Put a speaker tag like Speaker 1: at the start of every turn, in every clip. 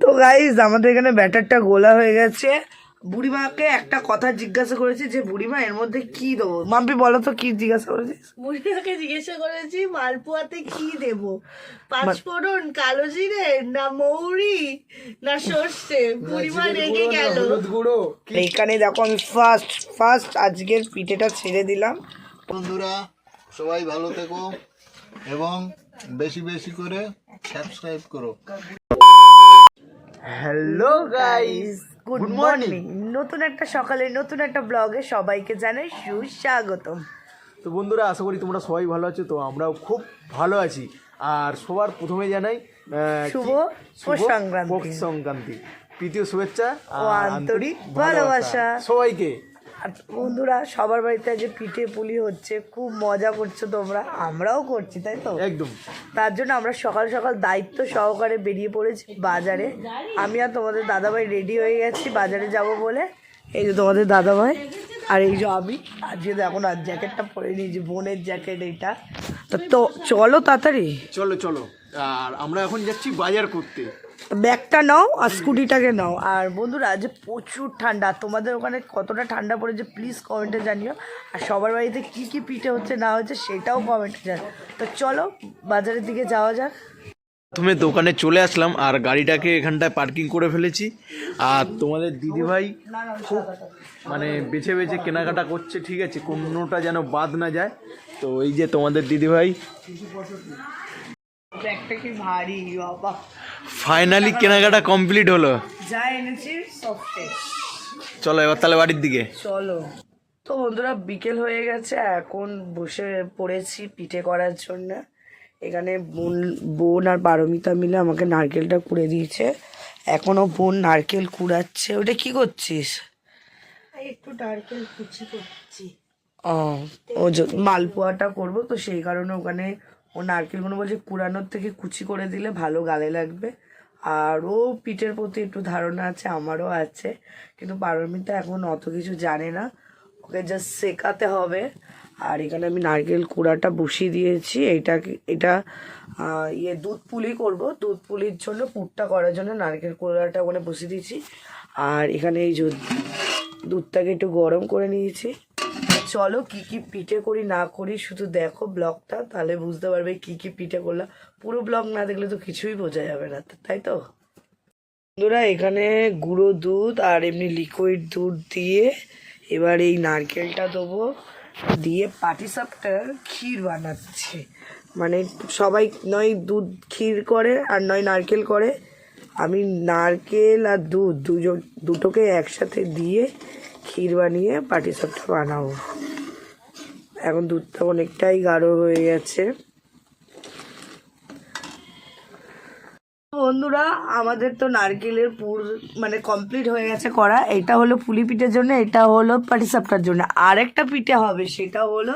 Speaker 1: তো গাইজ আমাদের এখানে ব্যাটারটা গোলা হয়ে গেছে। বুড়িমাকে একটা কথা জিজ্ঞাসা করেছি যে বুড়িমা এর মধ্যে কি দেবো? মাম্পি বলো তো কি জিজ্ঞাসা করেছিস?
Speaker 2: বুড়িমাকে জিজ্ঞাসা করেছি মালপোয়াতে কি দেব? পাঁচফোড়ন কালো জিরে না মৌরি না সর্ষে? বুড়িমা রেগে গেল।
Speaker 3: গুঁড়ো
Speaker 1: এইখানে দেখো আমি ফার্স্ট ফার্স্ট আজকের পিঠেটা ছেড়ে দিলাম।
Speaker 3: বন্ধুরা সবাই ভালো থেকো এবং বেশি বেশি করে সাবস্ক্রাইব করো।
Speaker 1: হ্যালো গাইস গুড মর্নিং নতুন একটা সকালে নতুন একটা ব্লগে সবাইকে জানাই সুস্বাগতম।
Speaker 4: তো বন্ধুরা আশা করি তোমরা সবাই ভালো আছো তো আমরাও খুব ভালো আছি। আর সবার প্রথমে জানাই
Speaker 1: শুভ সংক্রান্তি।
Speaker 4: সংক্রান্তি। তৃতীয় শুভেচ্ছা
Speaker 1: ও আন্তরিক ভালোবাসা।
Speaker 4: সবাইকে।
Speaker 1: আর বন্ধুরা সবার বাড়িতে আজকে পিঠে পুলি হচ্ছে। খুব মজা করছ তোমরা। আমরাও করছি তাই তো?
Speaker 4: একদম।
Speaker 1: তার জন্য আমরা সকাল সকাল দায়িত্ব সহকারে বেরিয়ে পড়েছি বাজারে। আমি আর তোমাদের দাদাভাই রেডি হয়ে গেছি বাজারে যাব বলে। এই যে তোমাদের দাদাভাই আর এই যে আমি। আজকে দেখো না জ্যাকেটটা পরে নিয়েছি বোনের জ্যাকেট এইটা। তা তো চলো তাড়াতাড়ি।
Speaker 4: চলো চলো। আর আমরা এখন যাচ্ছি বাজার করতে।
Speaker 1: ব্যাগটা নাও আর স্কুটিটাকে নাও। আর বন্ধুরা যে প্রচুর ঠান্ডা। তোমাদের ওখানে কতটা ঠান্ডা পড়েছে প্লিজ কমেন্টে জানিও। আর সবার বাড়িতে কী কী পিঠে হচ্ছে না হচ্ছে সেটাও কমেন্টে জানিও। তো চলো বাজারের দিকে যাওয়া যাক।
Speaker 4: প্রথমে দোকানে চলে আসলাম আর গাড়িটাকে এখানটায় পার্কিং করে ফেলেছি। আর তোমাদের দিদিভাই খুব মানে বেছে বেছে কেনাকাটা করছে ঠিক আছে? কোনোটা যেন বাদ না যায়। তো এই যে তোমাদের দিদিভাই।
Speaker 1: ব্যাগটা কি ভারী বাবা।
Speaker 4: ফাইনালি কেনাকাটা কমপ্লিট হলো।
Speaker 1: যা এনেছি সব শেষ।
Speaker 4: চলো এবার তাহলে বাড়ির দিকে।
Speaker 1: চলো। তো বন্ধুরা বিকেল হয়ে গেছে এখন বসে পড়েছি পিঠে করার জন্য। এখানে বোন বোন আর পারমিতা মিলে আমাকে নারকেলটা কুড়ে দিয়েছে। এখনও বোন নারকেল কুড়াচ্ছে। ওটা কি করছিস?
Speaker 2: একটু নারকেল কুচি করছি।
Speaker 1: ও ও মালপোয়াটা করব তো সেই কারণে ওখানে ও নারকেলগুলো বলছে কুড়ানোর থেকে কুচি করে দিলে ভালো গালে লাগবে। আর ও পিঠের প্রতি একটু ধারণা আছে, আমারও আছে। কিন্তু পারমিতা এখন অত কিছু জানে না। ওকে জাস্ট শেখাতে হবে। আর এখানে আমি নারকেল কুড়াটা বসিয়ে দিয়েছি। এইটা এটা ইয়ে দুধ পুলি করব। দুধ পুলির জন্য, পুরটা করার জন্য নারকেল কুড়াটা ওখানে বসিয়ে দিয়েছি। আর এখানে এই দুধটাকে একটু গরম করে নিয়েছি। চলো কি কি পিঠে করি, না করি, শুধু দেখো ব্লগটা, তাহলে বুঝতে পারবে কি কি পিঠে করলাম। পুরো ব্লগ না দেখলে তো কিছুই বোঝা যাবে না, তাই তো? বন্ধুরা, এখানে গুঁড়ো দুধ আর এমনি লিকুইড দুধ দিয়ে এবার এই নারকেলটা দেবো, দিয়ে পাটিসাপটার ক্ষীর বানাচ্ছে। মানে সবাই নয় দুধ ক্ষীর করে আর নয় নারকেল করে। আমি নারকেল আর দুধ দুজন দুটোকে একসাথে দিয়ে ক্ষীর বানিয়ে পাটিসাপটা বানাবো। এখন দুধটা অনেকটাই গাঢ় হয়ে গেছে। বন্ধুরা, আমাদের তো নারকেলের পুর মানে কমপ্লিট হয়ে গেছে করা। এটা হলো পুলি পিঠের জন্য, এটা হলো পাটিসাপটার জন্য। আরেকটা পিঠে হবে, সেটা হলো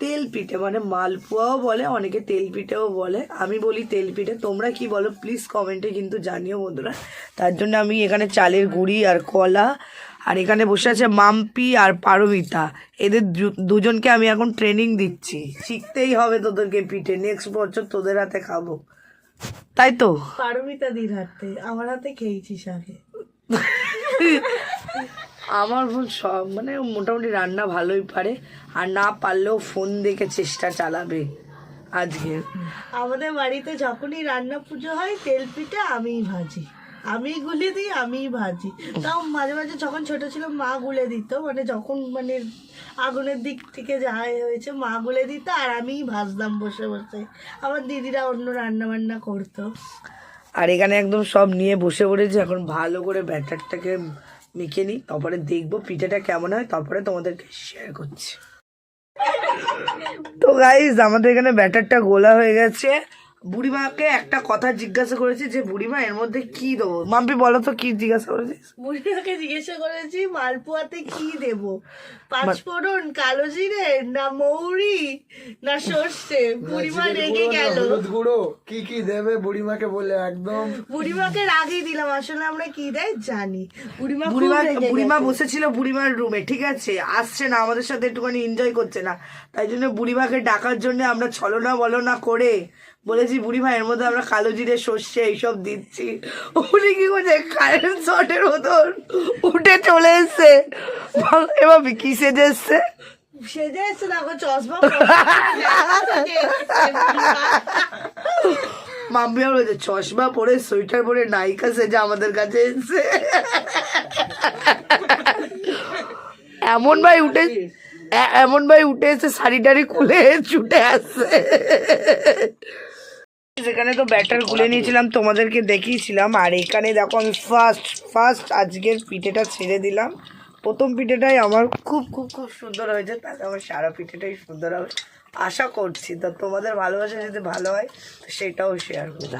Speaker 1: তেল পিঠে। মানে মালপোয়াও বলে, অনেকে তেল পিঠেও বলে। আমি বলি তেল পিঠে। তোমরা কি বলো? প্লিজ কমেন্টে কিন্তু জানিও বন্ধুরা। তার জন্য আমি এখানে চালের গুঁড়ি আর কলা আর এখানে বসে আছে মাম্পি আর পারমিতা। এদের দুজনকে আমি এখন ট্রেনিং দিচ্ছি। শিখতেই হবে তোদেরকে পিঠে। নেক্সট বছর তোদের হাতে খাব। তাই তো?
Speaker 2: পারমিতা দির হাতে। আমার হাতে খেয়েছিস আগে।
Speaker 1: আমার বোন সব মানে মোটামুটি রান্না ভালোই পারে। আর না পারলেও ফোন দেখে চেষ্টা চালাবে আজকে।
Speaker 2: আমাদের বাড়িতে যখনই রান্না পুজো হয় তেল পিঠে আমিই ভাজি। আমি গুলে দিই, আমিই ভাজি। তাও মাঝে মাঝে যখন ছোট ছিল মা গুলে দিত। মানে যখন মানে আগুনের দিক থেকে যা হয়েছে, মা গুলে দিত আর আমিই ভাজতাম বসে বসে। আমার দিদিরা অন্য রান্না বান্না করতো।
Speaker 1: আর এখানে একদম সব নিয়ে বসে পড়েছে। এখন ভালো করে ব্যাটারটাকে মেখে নিই, তারপরে দেখব পিঠেটা কেমন হয়, তারপরে তোমাদেরকে শেয়ার করছি। তো গাইজ আমাদের এখানে ব্যাটারটা গোলা হয়ে গেছে। বুড়িমাকে একটা কথা জিজ্ঞাসা করেছি যে বুড়িমা এর মধ্যে কি দেবো? মাম্পি বলো তো কি জিজ্ঞাসা করেছিস?
Speaker 2: বুড়িমাকে জিজ্ঞাসা করেছি মালপোয়াতে কি দেব? পাঁচফোড়ন কালো জিরে না মৌরি না সর্ষে? বুড়িমা রেগে গেল।
Speaker 3: গুঁড়ো। কি কি দেবে বুড়িমাকে বলে একদম?
Speaker 2: বুড়িমাকে রাগই দিলাম আসলে আমরা কি দেয় জানি। বুড়িমা
Speaker 1: বুড়িমা বুড়িমা বসেছিল বুড়িমার রুমে ঠিক আছে? আসছে না আমাদের সাথে একটুখানি এনজয় করছে না। তাই জন্য বুড়িমাকে ডাকার জন্য আমরা ছলনা বলনা করে বলেছি বুড়ি ভাই এর মধ্যে আমরা কালো জিরে সর্ষে এইসব দিচ্ছি। উনি কি করছে? কারেন্ট শর্টের মতন উঠে চলে এসছে। এবার কি সেজে এসছে
Speaker 2: সেজে এসছে দেখো চশমা
Speaker 1: মাম্মি আমার বলছে চশমা পরে সোয়েটার পরে নায়িকা সেজে আমাদের কাছে এসছে। এমন ভাই উঠে এমন ভাই উঠে এসে শাড়ি টাড়ি খুলে ছুটে আসছে। সেখানে তো ব্যাটার গুলে নিয়েছিলাম তোমাদেরকে দেখিয়েছিলাম। আর এখানে দেখো আমি ফার্স্ট ফার্স্ট আজকের পিঠেটা ছেড়ে দিলাম। প্রথম পিঠেটাই আমার খুব খুব খুব সুন্দর হয়েছে। তাহলে আমার সারা পিঠেটাই সুন্দর হবে। আশা করছি তো তোমাদের ভালোবাসা যদি ভালো হয় তো সেটাও শেয়ার করব।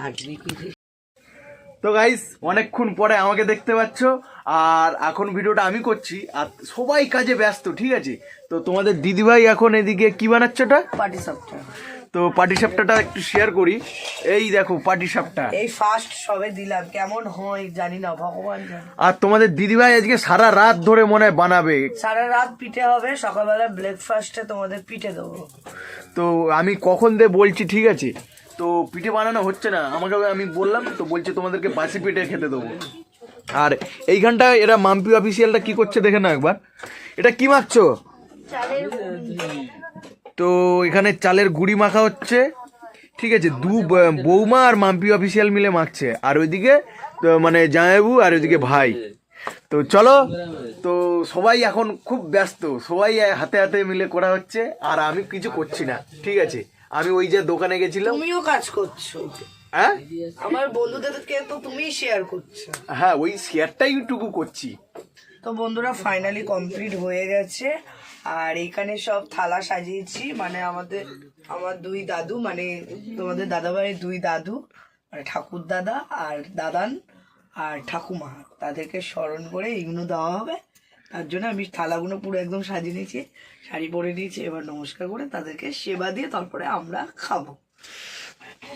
Speaker 4: তো গাইস অনেকক্ষণ পরে আমাকে দেখতে পাচ্ছ আর এখন ভিডিওটা আমি করছি আর সবাই কাজে ব্যস্ত ঠিক আছে? তো তোমাদের দিদিভাই এখন এদিকে কি বানাচ্ছে ওটা?
Speaker 1: পার্টি সবটা
Speaker 4: তো পাটি সাপটাটা একটু শেয়ার করি। এই দেখো পাটি সাপটা।
Speaker 1: এই ফার্স্ট সবে দিলাম কেমন হয় জানি না ভগবান জানে।
Speaker 4: আর তোমাদের দিদিভাই আজকে সারা রাত ধরে মনে হয় বানাবে।
Speaker 1: সারা রাত পিঠে হবে সকালবেলা ব্রেকফাস্টে তোমাদের পিঠে দেবো।
Speaker 4: তো আমি কখন দে বলছি ঠিক আছে? তো পিঠে বানানো হচ্ছে না আমাকে আমি বললাম তো বলছে তোমাদেরকে বাসি পিঠে খেতে দেবো। আর এইখানটা এরা মাম্পি অফিসিয়ালটা কি করছে দেখে না একবার। এটা কি মাখছো? তো এখানে চালের গুড়ি মাখা হচ্ছে। ঠিক আছে দু বৌমা আর মাম্পি অফিসিয়াল মিলে মাখছে। আর ওইদিকে মানে জামাইবু আর ওইদিকে ভাই। তো চলো তো সবাই এখন খুব ব্যস্ত। সবাই হাতে হাতে মিলে করা হচ্ছে আর আমি কিছু করছি না। ঠিক আছে আমি ওই যে দোকানে গেছিলাম।
Speaker 1: তুমিও কাজ করছ।
Speaker 4: হ্যাঁ?
Speaker 1: আমার বন্ধুদেরকে তো তুমিই শেয়ার করছ।
Speaker 4: হ্যাঁ ওই শেয়ারটাই টুকু করছি।
Speaker 1: তো বন্ধুরা ফাইনালি কমপ্লিট হয়ে গেছে। আর এখানে সব থালা সাজিয়েছি মানে আমাদের, আমার দুই দাদু মানে তোমাদের দাদাভাইয়ের দুই দাদু মানে ঠাকুর দাদা আর দাদান আর ঠাকুমা। তাদেরকে স্মরণ করে এগুলো দেওয়া হবে। তার জন্য আমি থালাগুলো পুরো একদম সাজিয়ে নিয়েছি, শাড়ি পরে নিয়েছি, এবার নমস্কার করে তাদেরকে সেবা দিয়ে তারপরে আমরা খাব।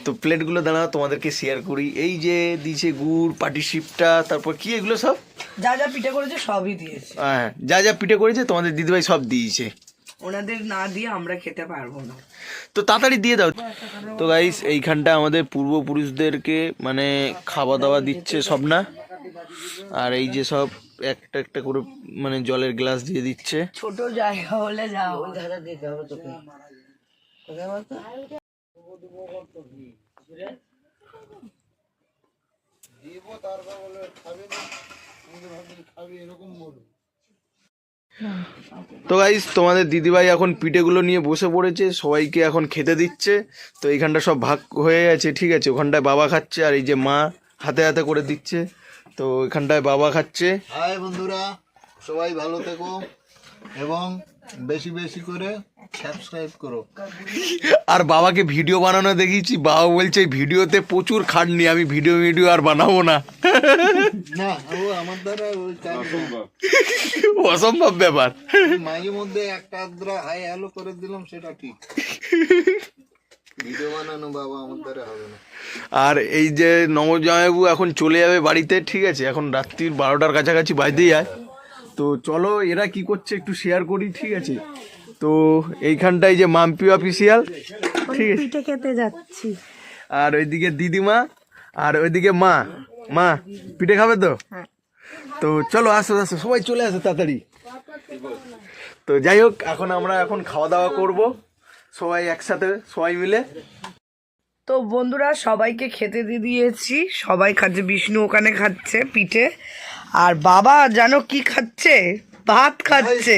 Speaker 4: তো প্লেটগুলো দাঁড়াও তোমাদেরকে শেয়ার করি। এই যে দিয়েছে গুড় পাটি শিপটা তারপর কি এগুলো সব?
Speaker 1: যা যা পিঠে করেছে সবই দিয়েছে।
Speaker 4: হ্যাঁ যা যা পিঠে করেছে তোমাদের দিদিভাই সব দিয়েছে।
Speaker 1: ওনাদের না দিয়ে আমরা খেতে পারব না।
Speaker 4: তো তাড়াতাড়ি দিয়ে দাও। তো গাইস এইখানটা আমাদের পূর্বপুরুষদেরকে মানে খাওয়া দাওয়া দিচ্ছে সব না? আর এই যে সব একটা একটা করে মানে জলের গ্লাস দিয়ে দিচ্ছে।
Speaker 1: ছোট জায়গা হলে যাও
Speaker 4: তো গাইস তোমাদের দিদিভাই এখন পিঠেগুলো নিয়ে বসে পড়েছে সবাইকে এখন খেতে দিচ্ছে। তো এইখানটা সব ভাগ হয়ে গেছে ঠিক আছে? ওখানটায় বাবা খাচ্ছে আর এই যে মা হাতে হাতে করে দিচ্ছে। তো এখানটায় বাবা খাচ্ছে।
Speaker 3: হাই বন্ধুরা সবাই ভালো থেকো। এবং বেশি বেশি করে সাবস্ক্রাইব করো।
Speaker 4: আর বাবাকে ভিডিও বানানো দেখিয়েছি বাবা বলছে ভিডিওতে প্রচুর খাটনি আমি ভিডিও ভিডিও আর বানাবো না।
Speaker 3: না ও আমার দ্বারা ওই
Speaker 4: অসম্ভব। ব্যাপার।
Speaker 3: মাঝে মধ্যে একটা আদ্রা হাই হ্যালো করে দিলাম সেটা ঠিক। ভিডিও বানানো বাবা আমার দ্বারা হবে না।
Speaker 4: আর এই যে নবজামাইবু এখন চলে যাবে বাড়িতে ঠিক আছে? এখন রাত্রির বারোটার কাছাকাছি বাজতে যায় তো চলো এরা কি করছে একটু শেয়ার করি ঠিক আছে? তো এইখানটায় যে মাম্পি অফিসিয়াল ঠিক আছে?
Speaker 2: পিঠে খেতে যাচ্ছি।
Speaker 4: আর ওইদিকে দিদিমা আর ওইদিকে মা। মা পিঠে খাবে তো? তো চলো আসো আসো সবাই চলে আসো তাড়াতাড়ি। তো যাই হোক এখন আমরা এখন খাওয়া দাওয়া করব। সবাই একসাথে সবাই মিলে।
Speaker 1: তো বন্ধুরা সবাইকে খেতে দিয়ে দিয়েছি। সবাই খাচ্ছে বিষ্ণু ওখানে খাচ্ছে পিঠে। আর বাবা জানো কি খাচ্ছে? ভাত খাচ্ছে।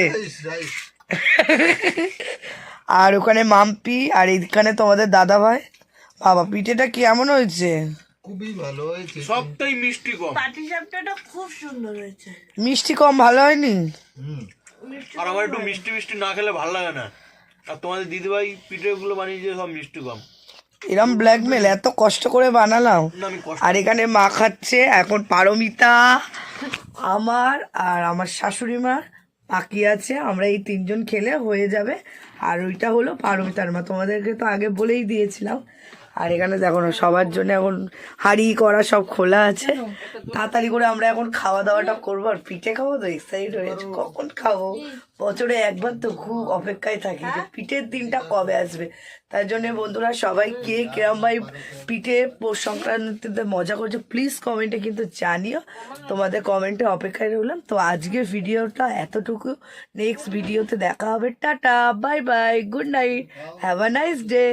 Speaker 1: আর ওখানে মাম্পি আর এইখানে তোমাদের দাদা ভাই। বাবা পিঠেটা কেমন হয়েছে?
Speaker 3: খুবই ভালো হয়েছে।
Speaker 4: সবটাই মিষ্টি কম।
Speaker 2: পাটি সাপটাটা খুব সুন্দর হয়েছে।
Speaker 1: মিষ্টি কম ভালো হয়নি?
Speaker 4: আর আমার একটু মিষ্টি মিষ্টি না খেলে ভালো লাগে না। আর তোমাদের দিদিভাই পিঠেগুলো বানিয়েছে সব মিষ্টি কম।
Speaker 1: এরম ব্ল্যাকমেল এত কষ্ট করে বানালাম। আর এখানে মা খাচ্ছে এখন পারমিতা আমার আর আমার শাশুড়ি মা বাকি আছে। আমরা এই তিনজন খেলে হয়ে যাবে। আর ওইটা হলো পারমিতার মা। তোমাদেরকে তো আগে বলেই দিয়েছিলাম। আর এখানে দেখো না সবার জন্য এখন হাঁড়ি করা সব খোলা আছে। তাড়াতাড়ি করে আমরা এখন খাওয়া দাওয়াটা করব আর পিঠে খাব তো এক্সাইট হয়েছে কখন খাব? বছরে একবার তো খুব অপেক্ষায় থাকি যে পিঠের দিনটা কবে আসবে? তার জন্য বন্ধুরা সবাই কে কিরম ভাই পিঠে পৌষ সংক্রান্তিতে মজা করছে প্লিজ কমেন্টে কিন্তু জানিও। তোমাদের কমেন্টে অপেক্ষায় রইলাম। তো আজকের ভিডিওটা এতটুকু। নেক্সট ভিডিওতে দেখা হবে। Tata bye bye good night have a nice day